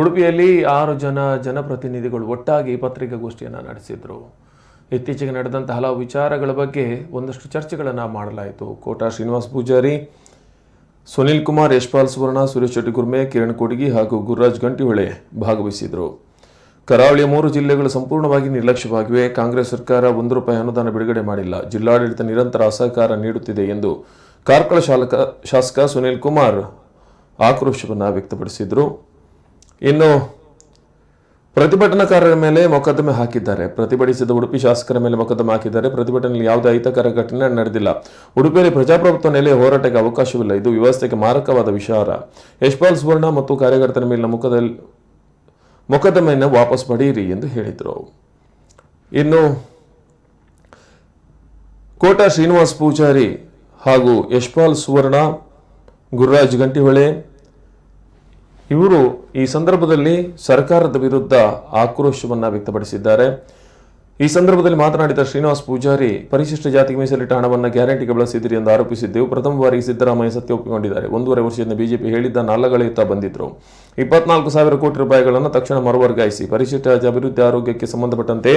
ಉಡುಪಿಯಲ್ಲಿ ಆರು ಜನ ಜನಪ್ರತಿನಿಧಿಗಳು ಒಟ್ಟಾಗಿ ಪತ್ರಿಕಾಗೋಷ್ಠಿಯನ್ನು ನಡೆಸಿದರು. ಇತ್ತೀಚೆಗೆ ನಡೆದಂಥ ಹಲವು ವಿಚಾರಗಳ ಬಗ್ಗೆ ಒಂದಷ್ಟು ಚರ್ಚೆಗಳನ್ನು ಮಾಡಲಾಯಿತು. ಕೋಟಾ ಶ್ರೀನಿವಾಸ್ ಪೂಜಾರಿ, ಸುನಿಲ್ ಕುಮಾರ್, ಯಶ್ಪಾಲ್ ಸುವರ್ಣ, ಸುರೇಶ್ ಶೆಟ್ಟಿ ಗುರ್ಮೆ ಕಿರಣ್ ಕೊಡಗಿ ಹಾಗೂ ಗುರುರಾಜ್ ಗಂಟಿಹೊಳೆ ಭಾಗವಹಿಸಿದರು. ಕರಾವಳಿಯ ಮೂರು ಜಿಲ್ಲೆಗಳು ಸಂಪೂರ್ಣವಾಗಿ ನಿರ್ಲಕ್ಷ್ಯವಾಗಿವೆ. ಕಾಂಗ್ರೆಸ್ ಸರ್ಕಾರ ಒಂದು ರೂಪಾಯಿ ಅನುದಾನ ಬಿಡುಗಡೆ ಮಾಡಿಲ್ಲ. ಜಿಲ್ಲಾಡಳಿತ ನಿರಂತರ ಅಸಹಕಾರ ನೀಡುತ್ತಿದೆ ಎಂದು ಕಾರ್ಕಳ ಶಾಲಕ ಶಾಸಕ ಸುನಿಲ್ ಕುಮಾರ್ ಆಕ್ರೋಶವನ್ನು ವ್ಯಕ್ತಪಡಿಸಿದರು. ಇನ್ನು ಪ್ರತಿಭಟನಾಕಾರರ ಮೇಲೆ ಮೊಕದ್ದಮೆ ಹಾಕಿದ್ದಾರೆ. ಪ್ರತಿಭಟಿಸಿದ ಉಡುಪಿ ಶಾಸಕರ ಮೇಲೆ ಮೊಕದ್ದಮೆ ಹಾಕಿದ್ದಾರೆ. ಪ್ರತಿಭಟನೆಯಲ್ಲಿ ಯಾವುದೇ ಅಹಿತಕರ ಘಟನೆ ನಡೆದಿಲ್ಲ. ಉಡುಪಿಯಲ್ಲಿ ಪ್ರಜಾಪ್ರಭುತ್ವ ನೆಲೆ ಹೋರಾಟಕ್ಕೆ ಅವಕಾಶವಿಲ್ಲ. ಇದು ವ್ಯವಸ್ಥೆಗೆ ಮಾರಕವಾದ ವಿಚಾರ. ಯಶ್ಪಾಲ್ ಸುವರ್ಣ ಮತ್ತು ಕಾರ್ಯಕರ್ತರ ಮೇಲಿನ ಮುಖದಲ್ಲಿ ಮೊಕದ್ದಮೆಯನ್ನು ವಾಪಸ್ ಪಡೆಯಿರಿ ಎಂದು ಹೇಳಿದರು. ಇನ್ನು ಕೋಟ ಶ್ರೀನಿವಾಸ್ ಪೂಜಾರಿ ಹಾಗೂ ಯಶ್ಪಾಲ್ ಸುವರ್ಣ, ಗುರುರಾಜ್ ಗಂಟಿಹೊಳೆ ಇವರು ಈ ಸಂದರ್ಭದಲ್ಲಿ ಸರ್ಕಾರದ ವಿರುದ್ಧ ಆಕ್ರೋಶವನ್ನು ವ್ಯಕ್ತಪಡಿಸಿದ್ದಾರೆ. ಈ ಸಂದರ್ಭದಲ್ಲಿ ಮಾತನಾಡಿದ ಶ್ರೀನಿವಾಸ್ ಪೂಜಾರಿ, ಪರಿಶಿಷ್ಟ ಜಾತಿಗೆ ಮೀಸಲಿಟ್ಟ ಹಣವನ್ನು ಗ್ಯಾರಂಟಿಗೆ ಬಳಸಿದಿರಿ ಎಂದು ಆರೋಪಿಸಿದ್ದೆವು. ಪ್ರಥಮ ಬಾರಿಗೆ ಸಿದ್ದರಾಮಯ್ಯ ಸತ್ಯ ಒಪ್ಪಿಕೊಂಡಿದ್ದಾರೆ. ಒಂದೂವರೆ ವರ್ಷದಿಂದ ಬಿಜೆಪಿ ಹೇಳಿದ್ದ ನಾಲಗಳೆಯುತ್ತಾ ಬಂದಿದ್ರು. ಇಪ್ಪತ್ನಾಲ್ಕು ಸಾವಿರ ಕೋಟಿ ರೂಪಾಯಿಗಳನ್ನು ತಕ್ಷಣ ಮರುವರ್ಗಾಯಿಸಿ ಪರಿಶಿಷ್ಟ ಅಭಿವೃದ್ಧಿ ಆರೋಗ್ಯಕ್ಕೆ ಸಂಬಂಧಪಟ್ಟಂತೆ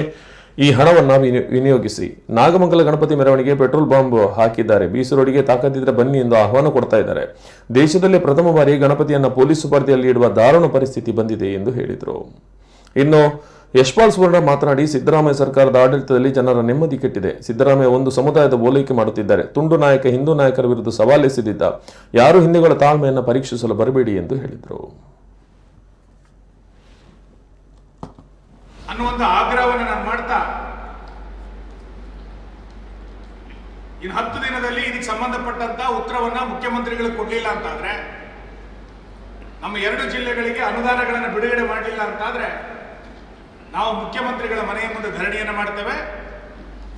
ಈ ಹಣವನ್ನು ವಿನಿ- ವಿನಿಯೋಗಿಸಿ. ನಾಗಮಂಗಲ ಗಣಪತಿ ಮೆರವಣಿಗೆ ಪೆಟ್ರೋಲ್ ಬಾಂಬ್ ಹಾಕಿದ್ದಾರೆ. ಬೀಸರೋಡಿಗೆ ತಾಕತ್ತಿದ್ರೆ ಬನ್ನಿ ಎಂದು ಆಹ್ವಾನ ಕೊಡ್ತಾ ಇದ್ದಾರೆ. ದೇಶದಲ್ಲಿ ಪ್ರಥಮ ಬಾರಿ ಗಣಪತಿಯನ್ನು ಪೊಲೀಸ್ ಸುಪರ್ದಿಯಲ್ಲಿ ಇಡುವ ದಾರುಣ ಪರಿಸ್ಥಿತಿ ಬಂದಿದೆ ಎಂದು ಹೇಳಿದರು. ಇನ್ನು ಯಶ್ಪಾಲ್ ಸುವರ್ಣ ಮಾತನಾಡಿ, ಸಿದ್ದರಾಮಯ್ಯ ಸರ್ಕಾರದ ಆಡಳಿತದಲ್ಲಿ ಜನರ ನೆಮ್ಮದಿ ಕೆಟ್ಟಿದೆ. ಸಿದ್ದರಾಮಯ್ಯ ಒಂದು ಸಮುದಾಯದ ಓಲೈಕೆ ಮಾಡುತ್ತಿದ್ದಾರೆ. ತುಂಡು ನಾಯಕ, ಹಿಂದೂ ನಾಯಕರ ವಿರುದ್ಧ ಸವಾಲೆಸೆದಿದ್ದ ಯಾರು ಹಿಂದೂಗಳ ತಾಳ್ಮೆಯನ್ನು ಪರೀಕ್ಷಿಸಲು ಬರಬೇಡಿ ಎಂದು ಹೇಳಿದರು ಅನ್ನುವಂಥ ಆಗ್ರಹವನ್ನು ನಾನು ಮಾಡ್ತಾ ಇನ್ನು ಹತ್ತು ದಿನದಲ್ಲಿ ಇದಕ್ಕೆ ಸಂಬಂಧಪಟ್ಟಂತ ಉತ್ತರವನ್ನ ಮುಖ್ಯಮಂತ್ರಿಗಳು ಕೊಡಲಿಲ್ಲ ಅಂತಾದ್ರೆ, ನಮ್ಮ ಎರಡು ಜಿಲ್ಲೆಗಳಿಗೆ ಅನುದಾನಗಳನ್ನು ಬಿಡುಗಡೆ ಮಾಡಲಿಲ್ಲ ಅಂತಾದ್ರೆ, ನಾವು ಮುಖ್ಯಮಂತ್ರಿಗಳ ಮನೆಯ ಮುಂದೆ ಧರಣಿಯನ್ನು ಮಾಡ್ತೇವೆ.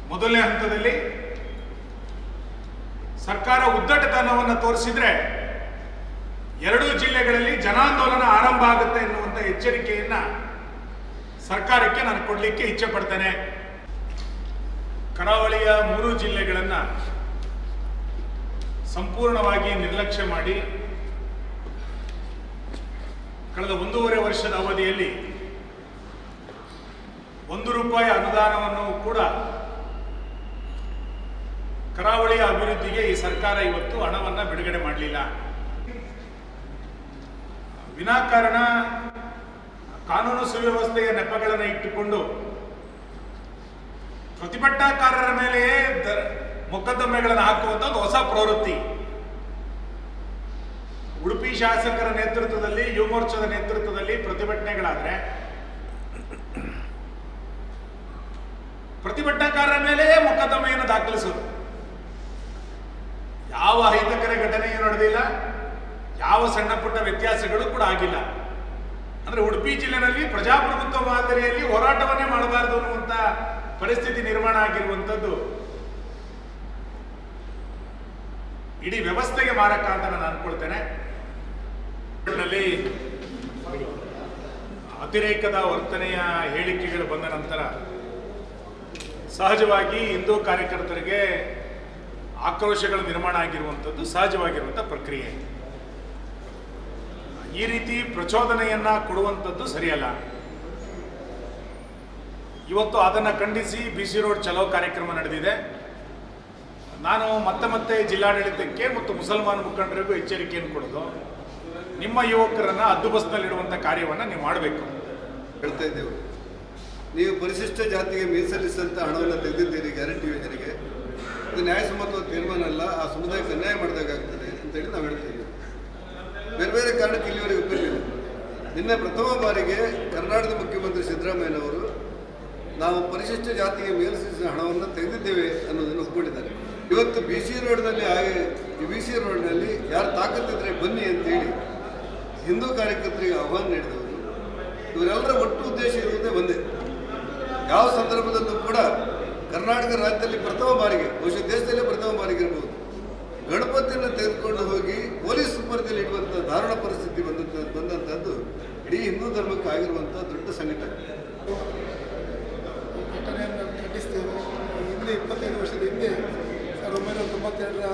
ಮೊದಲನೇ ಹಂತದಲ್ಲಿ ಸರ್ಕಾರ ಉದ್ದಟತನವನ್ನು ತೋರಿಸಿದ್ರೆ ಎರಡೂ ಜಿಲ್ಲೆಗಳಲ್ಲಿ ಜನಾಂದೋಲನ ಆರಂಭ ಆಗುತ್ತೆ ಎನ್ನುವಂಥ ಎಚ್ಚರಿಕೆಯನ್ನ ಸರ್ಕಾರಕ್ಕೆ ನಾನು ಕೊಡಲಿಕ್ಕೆ ಇಚ್ಛೆ ಪಡ್ತೇನೆ. ಕರಾವಳಿಯ ಮೂರು ಜಿಲ್ಲೆಗಳನ್ನು ಸಂಪೂರ್ಣವಾಗಿ ನಿರ್ಲಕ್ಷ್ಯ ಮಾಡಿ ಕಳೆದ ಒಂದೂವರೆ ವರ್ಷದ ಅವಧಿಯಲ್ಲಿ ಒಂದು ರೂಪಾಯಿ ಅನುದಾನವನ್ನು ಕೂಡ ಕರಾವಳಿಯ ಅಭಿವೃದ್ಧಿಗೆ ಈ ಸರ್ಕಾರ ಇವತ್ತು ಹಣವನ್ನು ಬಿಡುಗಡೆ ಮಾಡಲಿಲ್ಲ. ವಿನಾಕಾರಣ ಕಾನೂನು ಸುವ್ಯವಸ್ಥೆಯ ನೆಪಗಳನ್ನು ಇಟ್ಟುಕೊಂಡು ಪ್ರತಿಭಟನಾಕಾರರ ಮೇಲೆಯೇ ದ- ಮೊಕದ್ದಮೆಗಳನ್ನು ಹಾಕುವಂತ ಹೊಸ ಪ್ರವೃತ್ತಿ. ಉಡುಪಿ ಶಾಸಕರ ನೇತೃತ್ವದಲ್ಲಿ ಯುವ ಮೋರ್ಚಾದ ನೇತೃತ್ವದಲ್ಲಿ ಪ್ರತಿಭಟನೆಗಳಾದ್ರೆ, ಪ್ರತಿಭಟನಾಕಾರರ ಮೇಲೆಯೇ ಮೊಕದ್ದಮೆಯನ್ನು ದಾಖಲಿಸೋದು. ಯಾವ ಅಹಿತಕರ ಘಟನೆಯೂ ನಡೆದಿಲ್ಲ, ಯಾವ ಸಣ್ಣ ಪುಟ್ಟ ವ್ಯತ್ಯಾಸಗಳು ಕೂಡ ಆಗಿಲ್ಲ. ಅಂದ್ರೆ ಉಡುಪಿ ಜಿಲ್ಲೆನಲ್ಲಿ ಪ್ರಜಾಪ್ರಭುತ್ವ ಮಾದರಿಯಲ್ಲಿ ಹೋರಾಟವನ್ನೇ ಮಾಡಬಾರದು ಅನ್ನುವಂತ ಪರಿಸ್ಥಿತಿ ನಿರ್ಮಾಣ ಆಗಿರುವಂಥದ್ದು ಇಡೀ ವ್ಯವಸ್ಥೆಗೆ ಮಾರಕ ಅಂತ ನಾನು ಅನ್ಕೊಳ್ತೇನೆ. ಅತಿರೇಕದ ವರ್ತನೆಯ ಹೇಳಿಕೆಗಳು ಬಂದ ನಂತರ ಸಹಜವಾಗಿ ಹಿಂದೂ ಕಾರ್ಯಕರ್ತರಿಗೆ ಆಕ್ರೋಶಗಳು ನಿರ್ಮಾಣ ಆಗಿರುವಂಥದ್ದು ಸಹಜವಾಗಿರುವಂಥ ಪ್ರಕ್ರಿಯೆ. ಈ ರೀತಿ ಪ್ರಚೋದನೆಯನ್ನ ಕೊಡುವಂಥದ್ದು ಸರಿಯಲ್ಲ. ಇವತ್ತು ಅದನ್ನು ಖಂಡಿಸಿ ಬಿ ಸಿ ರೋಡ್ ಚಲೋ ಕಾರ್ಯಕ್ರಮ ನಡೆದಿದೆ. ನಾನು ಮತ್ತೆ ಮತ್ತೆ ಜಿಲ್ಲಾಡಳಿತಕ್ಕೆ ಮತ್ತು ಮುಸಲ್ಮಾನ ಮುಖಂಡರಿಗೂ ಎಚ್ಚರಿಕೆಯನ್ನು ಕೊಡೋದು. ನಿಮ್ಮ ಯುವಕರನ್ನು ಹದ್ದು ಬಸ್ನಲ್ಲಿಡುವಂಥ ಕಾರ್ಯವನ್ನು ನೀವು ಮಾಡಬೇಕು. ಹೇಳ್ತಾ ಇದ್ದೇವೆ. ನೀವು ಪರಿಶಿಷ್ಟ ಜಾತಿಗೆ ಮೀಸಲಿಸಿದಂಥ ಹಣವನ್ನು ತೆಗೆದಿದ್ದೀರಿ, ಗ್ಯಾರಂಟಿ ಯೋಜನೆಗೆ. ಇದು ನ್ಯಾಯಸಮ್ಮತವಾದ ತೀರ್ಮಾನ ಅಲ್ಲ, ಆ ಸಮುದಾಯಕ್ಕೆ ಅನ್ಯಾಯ ಮಾಡಿದಾಗ್ತದೆ ಅಂತೇಳಿ ನಾವು ಹೇಳ್ತಾ ಇದ್ದೀವಿ. ಬೇರೆ ಬೇರೆ ಕಾರಣಕ್ಕೆ ಇಲ್ಲಿವರೆಗೆ ಒಪ್ಪಿರಲಿಲ್ಲ ನಿನ್ನೆ ಪ್ರಥಮ ಬಾರಿಗೆ ಕರ್ನಾಟಕದ ಮುಖ್ಯಮಂತ್ರಿ ಸಿದ್ದರಾಮಯ್ಯನವರು ನಾವು ಪರಿಶಿಷ್ಟ ಜಾತಿಗೆ ಮೇಲ್ಸಿದ ಹಣವನ್ನು ತೆಗೆದಿದ್ದೇವೆ ಅನ್ನೋದನ್ನು ಒಪ್ಪಿಕೊಂಡಿದ್ದಾರೆ. ಇವತ್ತು ಬಿ ಸಿ ರೋಡ್ನಲ್ಲಿ ಹಾಗೆ ಬಿ ಸಿ ರೋಡ್ನಲ್ಲಿ ಯಾರು ತಾಕತ್ತಿದ್ರೆ ಬನ್ನಿ ಅಂತೇಳಿ ಹಿಂದೂ ಕಾರ್ಯಕರ್ತರಿಗೆ ಆಹ್ವಾನ ನೀಡಿದವರು. ಇವರೆಲ್ಲರ ಒಟ್ಟು ಉದ್ದೇಶ ಇರುವುದೇ ಒಂದೇ. ಯಾವ ಸಂದರ್ಭದಲ್ಲೂ ಕೂಡ ಕರ್ನಾಟಕ ರಾಜ್ಯದಲ್ಲಿ ಪ್ರಥಮ ಬಾರಿಗೆ, ಬಹುಶಃ ದೇಶದಲ್ಲೇ ಪ್ರಥಮ ಬಾರಿಗೆ ಇರಬಹುದು ಗಣಪತಿಯನ್ನು ತೆಗೆದುಕೊಂಡು ಹೋಗಿ ಪೊಲೀಸ್ ಸುಪರ್ದಲ್ಲಿ ಇಡುವಂಥ ದಾರುಣ ಪರಿಸ್ಥಿತಿ ಬಂದಂಥ ಬಂದಂಥದ್ದು ಇಡೀ ಹಿಂದೂ ಧರ್ಮಕ್ಕೆ ಆಗಿರುವಂಥ ದೊಡ್ಡ ಸಂಘಟ ಇಪ್ಪತ್ತೈದು ವರ್ಷದ ಹಿಂದೆ ಸಾವಿರದ ಒಂಬೈನೂರ ತೊಂಬತ್ತೆರಡರ